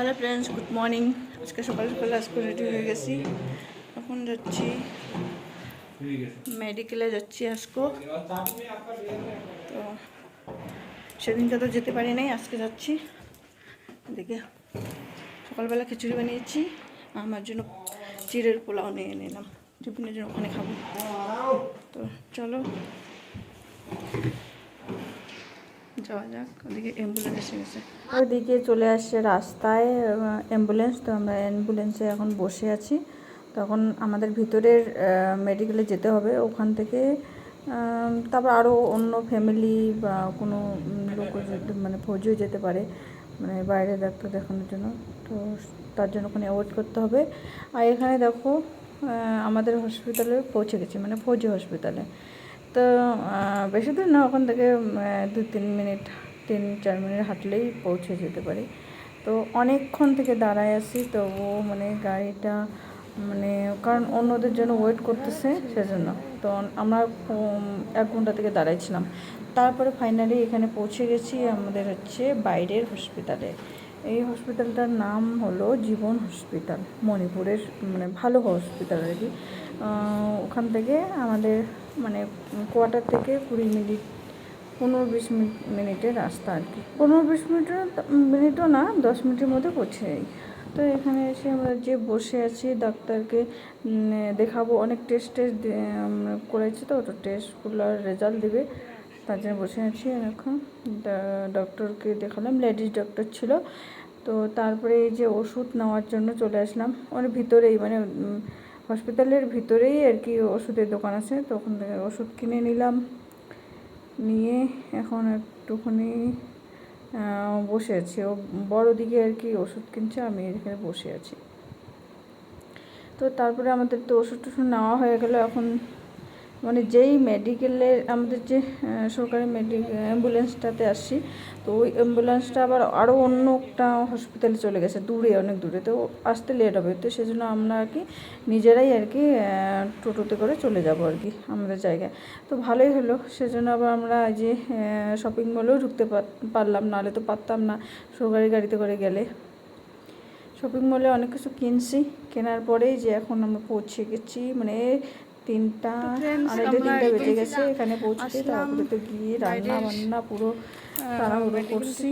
Hello friends good morning আজকে সকাল সকাল আজকে রেডি হয়ে গেছি। এখন যাচ্ছি। মেডিকেলে যাচ্ছি আজকে। তো সেদিনকে তো যেতে পারি নাই, আজকে যাচ্ছি। দেখে সকালবেলা খিচুড়ি বানিয়েছি। আমার জন্য চিড়ের পোলাও নিয়ে নিলাম। টিফিনের জন্য ওখানে খাব। তো চলো। ওদিকে ওইদিকে চলে আসছে রাস্তায় অ্যাম্বুলেন্স তো আমরা অ্যাম্বুলেন্সে এখন বসে আছি। তখন আমাদের ভিতরের মেডিকেলে যেতে হবে, ওখান থেকে তারপর আরও অন্য ফ্যামিলি বা কোনো লোক মানে ফৌজিও যেতে পারে মানে বাইরে ডাক্তার দেখানোর জন্য। তো তার জন্য ওখানে ওয়েট করতে হবে। আর এখানে দেখো আমাদের হসপিটালে পৌঁছে গেছি মানে ফৌজি হসপিটালে তো বেশি দূর না, ওখান থেকে দু তিন মিনিট, তিন চার মিনিট হাঁটলেই পৌঁছে যেতে পারি। তো অনেকক্ষণ থেকে দাঁড়ায় আছি তো ও মানে গাড়িটা মানে কারণ অন্যদের জন্য ওয়েট করতেছে, সেজন্য। তো আমরা এক ঘণ্টা থেকে দাঁড়াইছিলাম। তারপরে ফাইনালি এখানে পৌঁছে গেছি আমাদের হচ্ছে বাইরের হসপিটালে এই হসপিটালটার নাম হলো জীবন হসপিটাল মণিপুরের মানে ভালো হসপিটাল আর কি। ওখান থেকে আমাদের মানে কোয়ার্টার থেকে কুড়ি মিনিট, পনেরো বিশ মিনিট মিনিটের রাস্তা আর কি। পনেরো বিশ মিনিটের মিনিটও না, দশ মিনিটের মধ্যে পৌঁছে যাই। তো এখানে এসে আমরা যে বসে আছি ডাক্তারকে দেখাবো, অনেক টেস্ট টেস্ট করেছি তো ওটা টেস্টগুলোর রেজাল্ট দেবে। তার জন্য বসে আছি এখন। ডক্টরকে দেখালাম লেডিস ডক্টর ছিল। তো তারপরে এই যে ওষুধ নেওয়ার জন্য চলে আসলাম। মানে ভিতরেই মানে হসপিটালের ভিতরেই আর কি ওষুধের দোকান আছে, তো ওখান থেকে ওষুধ কিনে নিলাম। নিয়ে এখন একটুখানি বসে আছি। ও বড় দিকে আর কি ওষুধ কিনছে, আমি এখানে বসে আছি। তো তারপরে আমাদের তো ওষুধ টষুধ নেওয়া হয়ে গেল, এখন মানে যেই মেডিকেলের আমাদের যে সরকারি মেডিকেল অ্যাম্বুলেন্সটাতে আসছি, তো ওই অ্যাম্বুলেন্সটা আবার আরও অন্য একটা হসপিটালে চলে গেছে, দূরে, অনেক দূরে। তো আসতে লেট হবে, তো সেজন্য আমরা আর কি নিজেরাই আর কি টোটোতে করে চলে যাব আর কি আমাদের জায়গায়। তো ভালোই হলো, সেজন্য আবার আমরা যে শপিং মলেও ঢুকতে পার- পারলাম, নাহলে তো পারতাম না সরকারি গাড়িতে করে গেলে। শপিং মলে অনেক কিছু কিনছি, কেনার পরেই যে এখন আমরা পৌঁছে গেছি মানে তিনটা আড়াইটা তিনটা বেজে গেছে এখানে পৌঁছতে। তারপরে তো গিয়ে রান্না বান্না পুরো তাড়াহুড়ো করছি।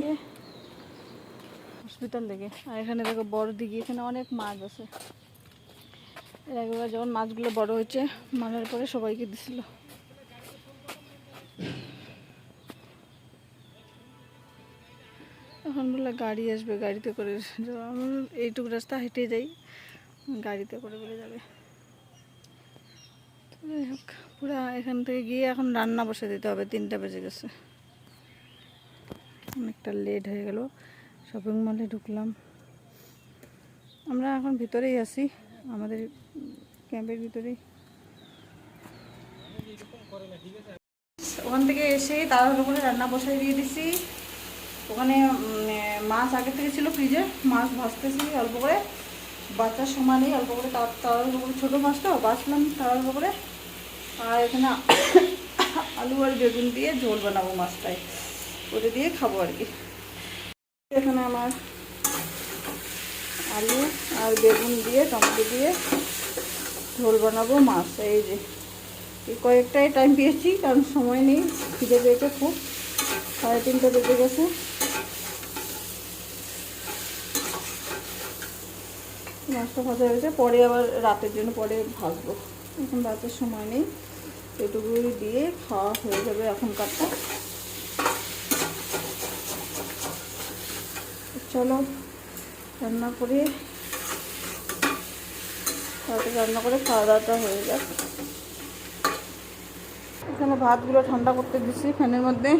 হসপিটাল থেকে। আর এখানে দেখো বড় দিঘি এখানে অনেক মাছ আছে। এর আগেবার যখন মাছগুলো বড় হয়েছে মারার পরে সবাইকে দিছিল। এখন বলে গাড়ি আসবে গাড়িতে করে এইটুকু রাস্তা হেঁটে যাই গাড়িতে করে বলে যাবে। হোক, পুরা এখান থেকে গিয়ে এখন রান্না বসে দিতে হবে, তিনটা বেজে গেছে। অনেকটা লেট হয়ে গেল শপিং মলে ঢুকলাম। আমরা এখন ভিতরেই আছি, আমাদের ক্যাম্পের ভিতরেই। ওখান থেকে এসে তাড়াহুড়ো করে রান্না বসাই দিয়ে দিছি। ওখানে মাছ আগে থেকে ছিল ফ্রিজে মাছ ভাজতেছি অল্প করে। বাচ্চার সমানেই অল্প করে তার তাড়াহুড়ো করে ছোটো মাছটা বাছলাম তাড়াহুড়ো করে। আর এখানে আলু আর বেগুন দিয়ে ঝোল বানাবো মাছটায়। ওটা দিয়ে খাব আর কি। এখানে আমার আলু আর বেগুন দিয়ে, টমেটো দিয়ে ঝোল বানাবো মাছ। এই যে কয়েকটাই টাইম পেয়েছি, কারণ সময় নেই, খিদে পেয়েছে খুব। সাড়ে তিনটে বেজে গেছে। মাছটা ভাজা হয়েছে পরে আবার রাতের জন্য পরে ভাজবো। এখন রাতের সময় নেই। এটুকুই দিয়ে খাওয়া হয়ে যাবে এখনকারটা। চলো, রান্না করে তাড়াতাড়ি রান্না করে খাওয়া দাওয়াটা হয়ে যাক। এখানে ভাতগুলো ঠান্ডা করতে দিচ্ছি ফ্যানের মধ্যে।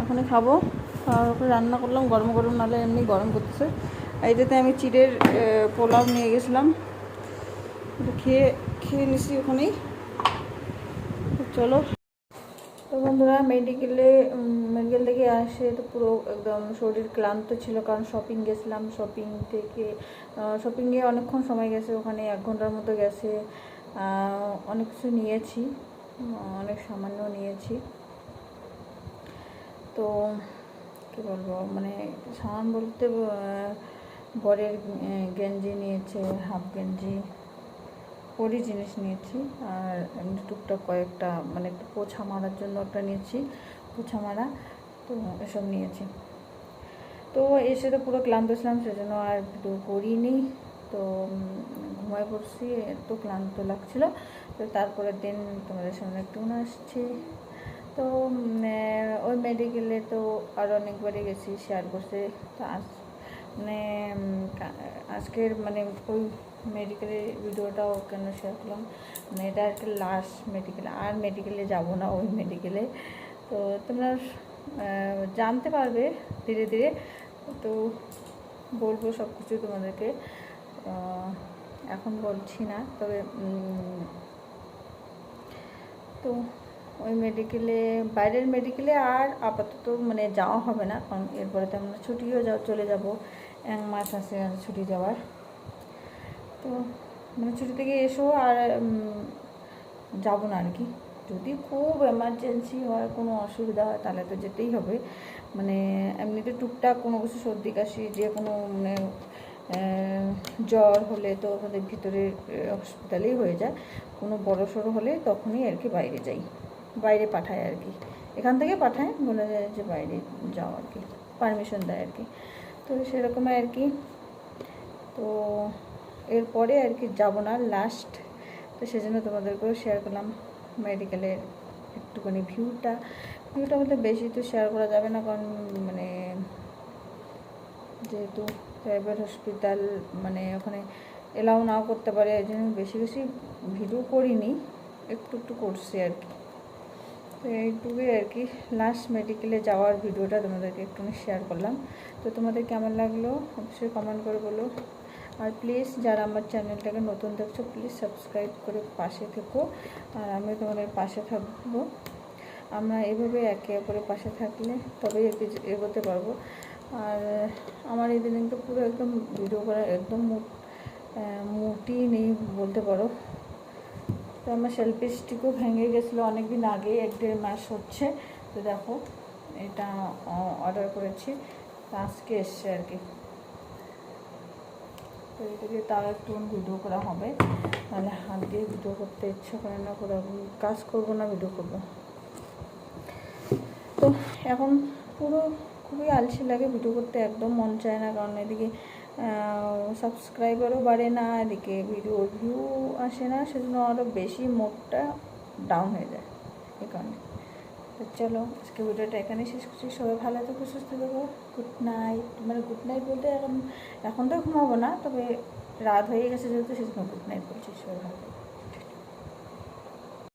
এখনই খাব। খাওয়ার উপরে রান্না করলাম। গরম গরম নাহলে এমনি গরম করতেছে। এটাতে আমি চিড়ের পোলাও নিয়ে গেছিলাম। খেয়ে খেয়ে নিছি ওখানেই। চলো। তো বন্ধুরা মেডিকেলে মেডিকেল থেকে আসে তো পুরো একদম শরীর ক্লান্ত ছিল কারণ শপিং গেছিলাম। শপিং থেকে শপিংয়ে অনেকক্ষণ সময় গেছে, ওখানে এক ঘণ্টার মতো গেছে। অনেক কিছু নিয়েছি, অনেক সামান্য নিয়েছি। তো, কী বলব মানে সামান বলতে বরের গেঞ্জি নিয়েছে, হাফ গেঞ্জি ওরই জিনিস নিয়েছি। আর এমনি টুকটাক কয়েকটা মানে একটু পোছা মারার জন্য একটা নিয়েছি, পোছা মারা, তো এসব নিয়েছি। তো এসে তো পুরো ক্লান্ত ছিলাম, সেজন্য আর ভিডিও করিনি। তো ঘুমায় পড়ছি, এত ক্লান্ত লাগছিল। তো তারপরের দিন তোমাদের সামনে একটু আসছি। তো ওই মেডিকেলে তো আর অনেকবারই গেছি শেয়ার করছে তো আজ মানে আজকের মানে ওই মেডিকেলের ভিডিওটাও কেন শেয়ার করলাম? মানে এটা একটা লাস্ট মেডিকেলে আর মেডিকেলে যাব না ওই মেডিকেলে তো তোমরা জানতে পারবে ধীরে ধীরে। তো বলব সব কিছু তোমাদেরকে এখন বলছি না, তবে তো ওই মেডিকেলে বাইরের মেডিকেলে আর আপাতত মানে যাওয়া হবে না, কারণ এরপরে তো আমরা ছুটিও যাও চলে যাব। এক মাস আছে আর ছুটি যাওয়ার। তো মানে ছুটি থেকে এসো আর যাব না আর কি। যদি খুব এমার্জেন্সি হয়, কোনো অসুবিধা হয়, তাহলে তো যেতেই হবে। মানে এমনিতে টুকটাক কোনো কিছু সর্দি, কাশি, যে কোনো মানে জ্বর হলে তো আমাদের ভিতরে হসপিটালেই হয়ে যায়। কোনো বড় সড়ো হলে তখনই আর কি বাইরে যাই। বাইরে পাঠায় আর কি। এখান থেকে পাঠায়, বলে যায় যে বাইরে যাও আর কি পারমিশন দেয় আর কি। তো সেরকম আর কি। তো এরপরে আর কি যাব না লাস্ট তো সেজন্য তোমাদেরকেও শেয়ার করলাম মেডিকেলের একটুখানি ভিউটা ভিউটা বলতে বেশি তো শেয়ার করা যাবে না, কারণ মানে যেহেতু প্রাইভেট হসপিটাল মানে ওখানে এলাও নাও করতে পারে, এই জন্য বেশি বেশি ভিডিও করিনি, একটু একটু করছি আর কি। তো এইটুকুই আর কি। লাস্ট মেডিকেলে যাওয়ার ভিডিওটা তোমাদেরকে একটুখানি শেয়ার করলাম। তো তোমাদের কেমন লাগল অবশ্যই কমেন্ট করে বলো। আর প্লিজ যারা আমার চ্যানেলটাকে নতুন দেখছ প্লিজ সাবস্ক্রাইব করে পাশে থেকো। আর আমি তোমাদের পাশে থাকব। আমরা এভাবে একে অপরের পাশে থাকলে তবেই এগোতে পারব। আর আমার এই দিনে তো পুরো একদম ভিডিও করা একদম মুটি নেই বলতে পারো। তো আমার সেলফি স্টিকও ভেঙে গেছিল অনেক দিন আগে এক দেড় মাস হচ্ছে। তো দেখো, এটা অর্ডার করেছি। আজকে এসছে আর কি। তো এটা দিয়ে তাও একটু ভিডিও করা হবে। নাহলে হাত দিয়ে ভিডিও করতে ইচ্ছা করে না, করে কাজ করব না ভিডিও করব। তো এখন পুরো খুবই আলসি লাগে ভিডিও করতে, একদম মন চায় না। কারণ এদিকে সাবস্ক্রাইবারও বাড়ে না, এদিকে ভিডিও ভিউ আসে না, সেজন্য আরও বেশি মোডটা ডাউন হয়ে যায় এ কারণে। তো চলো আজকে ভিডিওটা এখানে শেষ করছি। সবাই ভালো থেকো, সুস্থ থাকো। গুড নাইট মানে গুড নাইট বলতে এখন এখন তো ঘুমাবো না, তবে রাত হয়ে গেছে যেহেতু, সেজন্য গুড নাইট বলছি। সবাই ভালো।